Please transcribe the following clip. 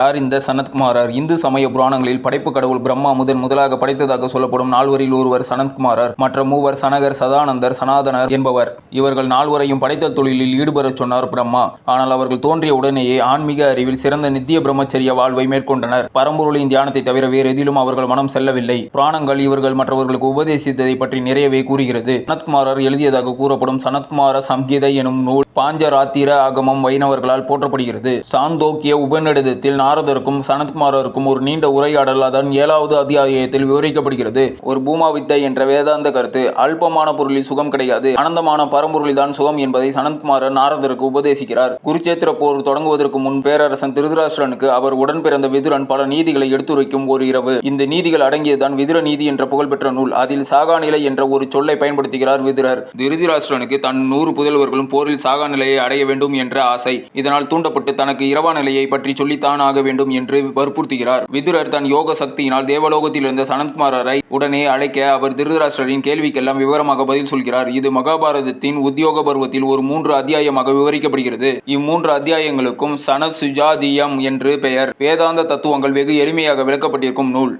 யார் இந்த சனத்குமாரர் இந்து சமய புராணங்களில் படைப்பு கடவுள் பிரம்மா முதன் முதலாக படைத்ததாக சொல்லப்படும் நால்வரில் ஒருவர் சனத்குமாரர் மற்ற மூவர் சனகர் சதானந்தர் சனாதனர் என்பவர். இவர்கள் நால்வரையும் படைத்த தொழிலில் ஈடுபடச் சொன்னார் பிரம்மா. ஆனால் அவர்கள் தோன்றிய உடனேயே ஆன்மீக அறிவில் சிறந்த நித்திய பிரம்மச்சரிய வாழ்வை மேற்கொண்டனர். பரம்பொருளின் தியானத்தை தவிர வேறு எதிலும் அவர்கள் மனம் செல்லவில்லை. புராணங்கள் இவர்கள் மற்றவர்களுக்கு உபதேசித்ததை பற்றி நிறையவே கூறுகிறது. சனத்குமாரர் எழுதியதாக கூறப்படும் சனத்குமார சம்ஹிதை எனும் நூல் பாஞ்சராத்திர ஆகமம் வைணவர்களால் போற்றப்படுகிறது. சாந்தோக்கிய உபநிடதத்தில் நாரதருக்கும் சனத்குமாரருக்கும் ஒரு நீண்ட உரையாடல் அதன் ஏழாவது அத்தியாயத்தில் விவரிக்கப்படுகிறது. ஒரு பூமாவித்தை என்ற வேதாந்த கருத்து அல்பமான பொருளில் சுகம் கிடையாது. அனந்தமான பரம்பொருளில்தான் சுகம் என்பதை சனத்குமாரர் நாரதருக்கு உபதேசிக்கிறார். குருச்சேத்திர போர் தொடங்குவதற்கு முன் பேரரசன் திருதராஷ்டிரனுக்கு அவர் உடன் பிறந்த விதுரன் பல நீதிகளை எடுத்துரைக்கும் ஒரு இரவு. இந்த நீதிகள் அடங்கியதுதான் விதுர நீதி என்ற புகழ்பெற்ற நூல். அதில் சாகாநிலை என்ற ஒரு சொல்லை பயன்படுத்துகிறார் விதுரர். திருதராஷ்டிரனுக்கு தன் நூறு புதல்வர்களும் போரில் சாக நிலையை அடைய வேண்டும் என்ற ஆசை. இதனால் தூண்டப்பட்டு தனக்கு இரவா நிலையை பற்றி சொல்லித்தான் ஆக வேண்டும் என்று வற்புறுத்துகிறார். விதுரர் தன் யோக சக்தியினால் தேவலோகத்தில் இருந்த சனத்குமாரரை உடனே அழைக்க அவர் திருதராஷ்டிரரின் கேள்விக்கெல்லாம் விவரமாக பதில் சொல்கிறார். இது மகாபாரதத்தின் உத்தியோக பருவத்தில் ஒரு மூன்று அத்தியாயமாக விவரிக்கப்படுகிறது. இம்மூன்று அத்தியாயங்களுக்கும் சனசுஜாதியம் என்று பெயர். வேதாந்த தத்துவங்கள் வெகு எளிமையாக விளக்கப்பட்டிருக்கும் நூல்.